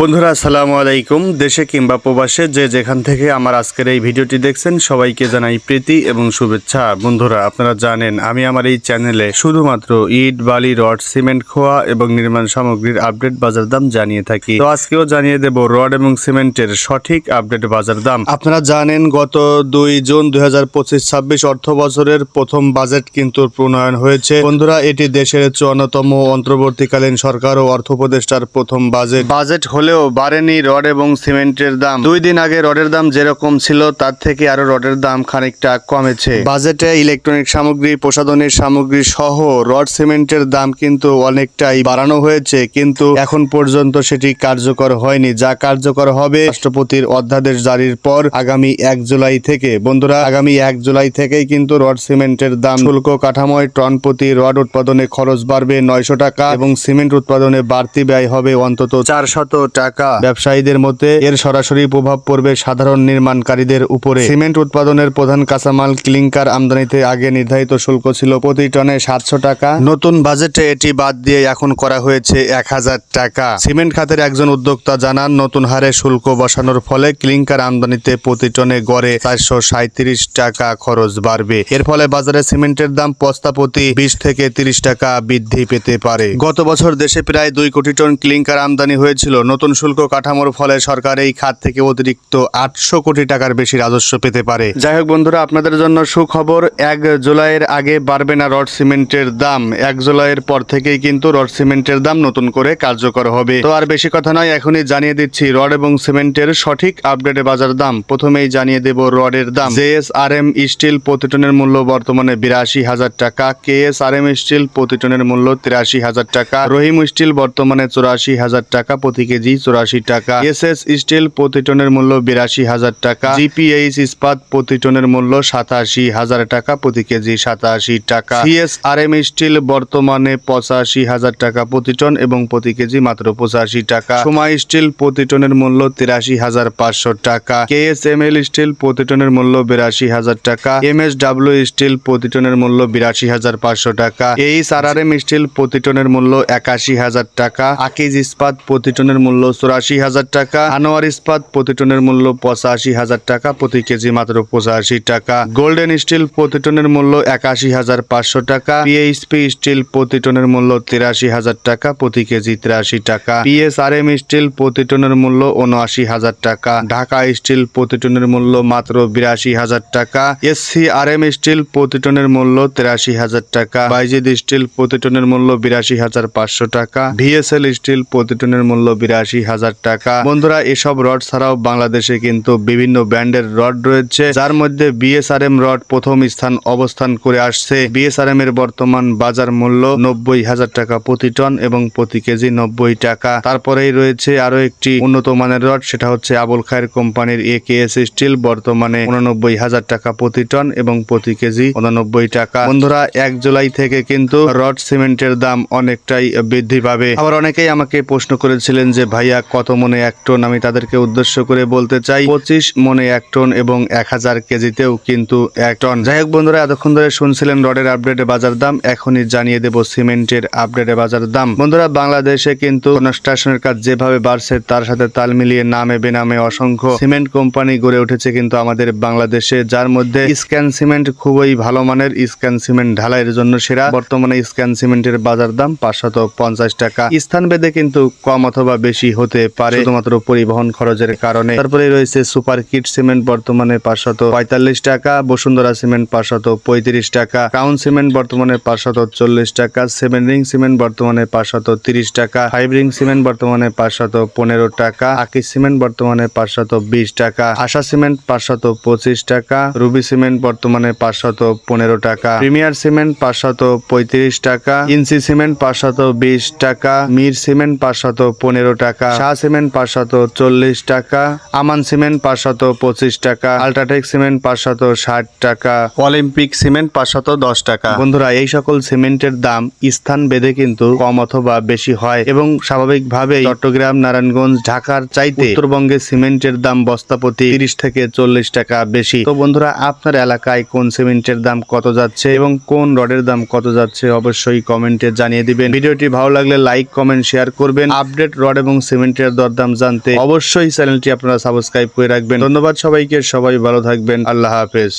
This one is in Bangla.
বন্ধুরা, আসসালামু আলাইকুম। দেশে কিংবা প্রবাসে যে যেখান থেকে আমার আজকের এই ভিডিওটি দেখছেন, সবাইকে জানাই প্রীতি এবং শুভেচ্ছা। বন্ধুরা, আপনারা জানেন, আমি আমার এই চ্যানেলে শুধুমাত্র ইট, বালি, রড, সিমেন্ট, খোয়া এবং নির্মাণ সামগ্রীর আপডেট বাজার দাম জানিয়ে থাকি। তো আজকেও জানিয়ে দেব রড এবং সিমেন্টের সঠিক আপডেট বাজার দাম। আপনারা জানেন, গত দুই জুন দুই হাজার পঁচিশ ছাব্বিশ অর্থ বছরের প্রথম বাজেট কিন্তু প্রণয়ন হয়েছে। বন্ধুরা, এটি দেশের চুয়ান্নতম অন্তর্বর্তীকালীন সরকার ও অর্থ উপদেষ্টার প্রথম বাজেট। বাজেট হলেও বাড়েনি রড এবং সিমেন্টের দাম। দুই দিন আগে রডের দাম যেরকম ছিল, তার থেকে আরও রডের দাম খানিকটা কমেছে। বাজেটে ইলেকট্রনিক সামগ্রী প্রসাধনের সামগ্রী সহ রড, সিমেন্টের দাম কিন্তু অনেকটাই বাড়ানো হয়েছে, কিন্তু এখন পর্যন্ত সেটি কার্যকর হয়নি। যা কার্যকর হবে রাষ্ট্রপতির অধ্যাদেশ জারির পর আগামী এক জুলাই থেকে। বন্ধুরা, আগামী এক জুলাই থেকেই কিন্তু রড, সিমেন্টের দাম শুল্ক কাঠামোয় টন প্রতি রড উৎপাদনে খরচ বাড়বে নয়শো টাকা এবং সিমেন্ট উৎপাদনে বাড়তি ব্যয় হবে অন্তত চারশত টাকা। ব্যবসায়ীদের মধ্যে এর সরাসরি প্রভাব পড়বে সাধারণ নির্মাণকারীদের উপরে। সিমেন্ট উৎপাদনের প্রধান কাঁচামাল ক্লিংকার আমদানিতে আগে নির্ধারিত শুল্ক ছিল প্রতি টনে সাতশো টাকা। নতুন বাজেটে এটি বাদ দিয়ে এখন করা হয়েছে এক হাজার টাকা। সিমেন্ট খাতের একজন উদ্যোক্তা জানান, নতুন হারে শুল্ক বসানোর ফলে ক্লিংকার আমদানিতে প্রতি টনে গড়ে চারশো সাঁত্রিশ টাকা খরচ বাড়বে। এর ফলে বাজারে সিমেন্টের দাম বস্তা প্রতি বিশ থেকে তিরিশ টাকা বৃদ্ধি পেতে পারে। গত বছর দেশে প্রায় দুই কোটি টন ক্লিংকার আমদানি হয়েছিল। নতুন শুল্ক কাঠামোর ফলে সরকার এই খাত থেকে অতিরিক্ত আটশো কোটি টাকার বেশি রাজস্ব পেতে পারে। যাই হোক বন্ধুরা, আপনাদের জন্য সুখবর, এক জুলাইয়ের আগে বাড়বে না রড সিমেন্টের দাম। এক জুলাইয়ের পর থেকেই কিন্তু রড সিমেন্টের দাম নতুন করে কার্যকর হবে। তো আর বেশি কথা নয়, এখনই জানিয়ে দিচ্ছি রড এবং সিমেন্টের সঠিক আপডেটে বাজার দাম। প্রথমেই জানিয়ে দেব রডের দাম। জেএস আর এম স্টিল প্রতি টনের মূল্য বর্তমানে বিরাশি হাজার টাকা। K S R M steel প্রতি টনের মূল্য তিরাশি হাজার টাকা। রহিম স্টিল বর্তমানে চুরাশি হাজার টাকা প্রতি কেজি। চুরাশি টাকা এস এস স্টিল প্রতি টনের মূল্য বিরাশি হাজার টাকা, জিপিএইচ ইস্পাত প্রতি টনের মূল্য সাতাশি হাজার টাকা, প্রতি কেজি সাতাশি টাকা সিএস আর এম স্টিল বর্তমানে পঁচাশি হাজার টাকা প্রতি টন এবং প্রতি কেজি মাত্র পঁচাশি টাকা সময় স্টিল প্রতি টনের মূল্য তিরাশি হাজার পাঁচশো টাকা K S M L steel প্রতি টনের মূল্য বিরাশি হাজার টাকা এম এস ডাব্লিউ স্টিল প্রতি টনের মূল্য বিরাশি হাজার পাঁচশো টাকা H R R M steel প্রতি টনের মূল্য একাশি হাজার টাকা, আকিজ ইস্পাত প্রতি টনের মূল্য চুরাশি হাজার টাকা। আনোয়ার ইস্পাত প্রতি টনের মূল্য পঁচাশি হাজার টাকা, প্রতি কেজি মাত্র পঁচাশি টাকা। গোল্ডেন স্টিল প্রতি টনের মূল্য একাশি হাজার পাঁচশো টাকা। পিএইচপি স্টিল প্রতি টনের মূল্য তিরাশি হাজার টাকা, প্রতি কেজি তিরাশি টাকা। পিএসআরএম স্টিল প্রতি টনের মূল্য উনআশি হাজার টাকা। ঢাকা স্টিল প্রতি টনের মূল্য মাত্র বিরাশি হাজার টাকা। এসসি আর এম স্টিল প্রতি টনের মূল্য তিরাশি হাজার টাকা। বাইজিদ স্টিল প্রতি টনের মূল্য বিরাশি হাজার পাঁচশো টাকা। ভিএসএল স্টিল প্রতি টনের মূল্য বিরাশি হাজার টাকা। বন্ধুরা, এসব রড ছাড়াও বাংলাদেশে কিন্তু বিভিন্ন ব্র্যান্ডের রড রয়েছে, যার মধ্যে বিএসআরএম রড প্রথম স্থান অবস্থান করে আসছে। বিএসআরএম এর বর্তমান বাজার মূল্য নব্বই হাজার টাকা প্রতি টন এবং প্রতি কেজি নব্বই টাকা। তারপরেই রয়েছে আরও একটি উন্নত মানের রড, সেটা হচ্ছে আবুল খায়ের কোম্পানির এ কে এস স্টিল, বর্তমানে উননব্বই হাজার টাকা প্রতি টন এবং প্রতি কেজি উননব্বই টাকা। বন্ধুরা, এক জুলাই থেকে কিন্তু রড সিমেন্টের দাম অনেকটাই বৃদ্ধি পাবে। আবার অনেকেই আমাকে প্রশ্ন করেছিলেন যে ভাইয়া, কত মনে এক টন আমি তাদেরকে উদ্দেশ্য করে বলতে চাই? পঁচিশ মনে এক টন এবং এক হাজার কেজিতেও কিন্তু এক টন। যাই হোক বন্ধুরা, এতক্ষণ ধরে শুনছিলেন রডের আপডেটে বাজার দাম, এখনই জানিয়ে দেব সিমেন্টের আপডেটে বাজার দাম। বন্ধুরা, বাংলাদেশে কিন্তু কনস্ট্রাকশনের কাজ যেভাবে বাড়ছে, তার সাথে তাল মিলিয়ে নামে বেনামে অসংখ্য সিমেন্ট কোম্পানি গড়ে উঠেছে কিন্তু আমাদের বাংলাদেশে, যার মধ্যে স্ক্যান সিমেন্ট খুবই ভালো মানের, স্ক্যান সিমেন্ট ঢালাইয়ের জন্য সেরা। বর্তমানে স্ক্যান সিমেন্টের বাজার দাম পাঁচশত পঞ্চাশ টাকা। স্থান ভেদে কিন্তু কম অথবা বেশি হতে পারে। শুধুমাত্র পরিবহন খরচের কারণে। তারপরে রয়েছে সুপার কিট সিমেন্ট, বর্তমানে পাঁচশত পঁয়তাল্লিশ টাকা। বসুন্ধরা সিমেন্ট, পাঁচশত পঁয়ত্রিশ টাকা। ক্রাউন সিমেন্ট, বর্তমানে পাঁচশত চল্লিশ টাকা। সেভেন রিং সিমেন্ট, বর্তমানে পাঁচশত তিরিশ টাকা। ফাইভ রিং সিমেন্ট, বর্তমানে পাঁচশত পনেরো টাকা। আকিস সিমেন্ট, বর্তমানে পাঁচশত বিশ টাকা। আশা সিমেন্ট, পাঁচশত পঁচিশ টাকা। রুবি সিমেন্ট, বর্তমানে পাঁচশত পনেরো টাকা। প্রিমিয়ার সিমেন্ট, পাঁচশত পঁয়ত্রিশ টাকা। ইনসি সিমেন্ট, পাঁচশত বিশ টাকা। মির সিমেন্ট, পাঁচশত পনেরো টাকা। শাহ সিমেন্ট পাঁচশত চল্লিশ টাকা, আমান সিমেন্ট পাঁচশত পঁচিশ টাকা, আল্ট্রাটেক সিমেন্ট পাঁচশত ষাট টাকা, অলিম্পিক সিমেন্ট পাঁচশত দশ টাকা। বন্ধুরা, এই সকল সিমেন্টের দাম স্থান বেঁধে কিন্তু কম অথবা বেশি হয় এবং স্বাভাবিকভাবেই চট্টগ্রাম, নারায়ণগঞ্জ, ঢাকার চাইতে উত্তরবঙ্গে সিমেন্টের দাম বস্তা প্রতি তিরিশ থেকে চল্লিশ টাকা বেশি। তো বন্ধুরা, আপনার এলাকায় কোন সিমেন্টের দাম কত যাচ্ছে এবং কোন রডের দাম কত যাচ্ছে অবশ্যই কমেন্টে জানিয়ে দিবেন। ভিডিওটি ভালো লাগলে লাইক, কমেন্ট, শেয়ার করবেন। আপডেট রড এবং সিমেন্টের দরদাম জানতে অবশ্যই চ্যানেলটি আপনারা সাবস্ক্রাইব করে রাখবেন। ধন্যবাদ সবাইকে, সবাই ভালো থাকবেন। আল্লাহ হাফেজ।